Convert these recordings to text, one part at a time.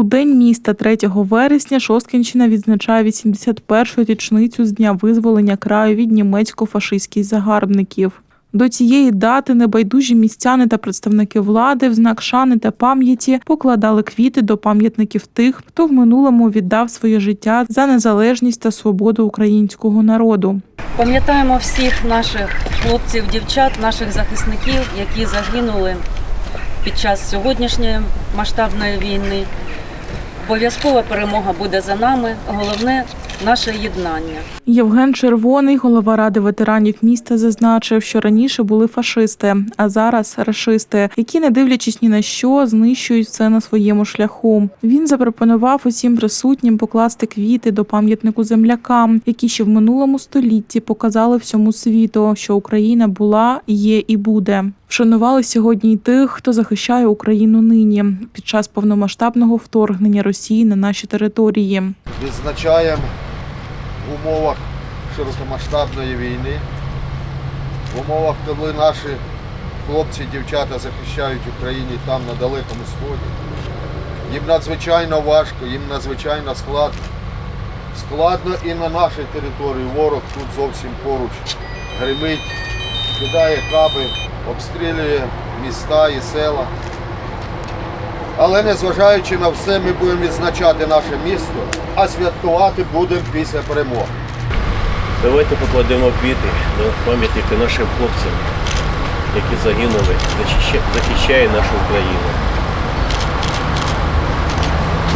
У день міста 3 вересня Шосткінщина відзначає 81-ю річницю з дня визволення краю від німецько-фашистських загарбників. До цієї дати небайдужі містяни та представники влади в знак шани та пам'яті покладали квіти до пам'ятників тих, хто в минулому віддав своє життя за незалежність та свободу українського народу. Пам'ятаємо всіх наших хлопців, дівчат, наших захисників, які загинули під час сьогоднішньої масштабної війни. Обов'язкова перемога буде за нами. Головне наше єднання. Євген Червоний, голова ради ветеранів міста, зазначив, що раніше були фашисти, а зараз рашисти, які, не дивлячись ні на що, знищують все на своєму шляху. Він запропонував усім присутнім покласти квіти до пам'ятнику землякам, які ще в минулому столітті показали всьому світу, що Україна була, є і буде. Вшанували сьогодні й тих, хто захищає Україну нині під час повномасштабного вторгнення Росії на наші території. відзначаємо умовах широкомасштабної війни, в умовах, коли наші хлопці, і дівчата захищають Україну там на Далекому Сході. Їм надзвичайно важко, їм надзвичайно складно. Складно і на нашій території. Ворог тут зовсім поруч гримить, кидає каби, обстрілює міста і села. Але незважаючи на все, ми будемо відзначати наше місто, а святкувати будемо після перемоги. Давайте покладемо квіти до пам'ятника нашим хлопцям, які загинули, захища- захищає нашу Україну.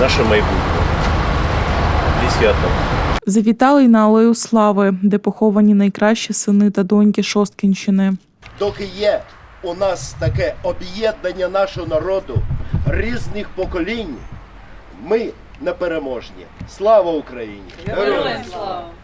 Наше майбутнє. Зі святом. Завітали й на алею слави, де поховані найкращі сини та доньки Шосткінщини. доки є у нас таке об'єднання нашого народу різних поколінь, ми непереможні. Слава Україні! Героям слава!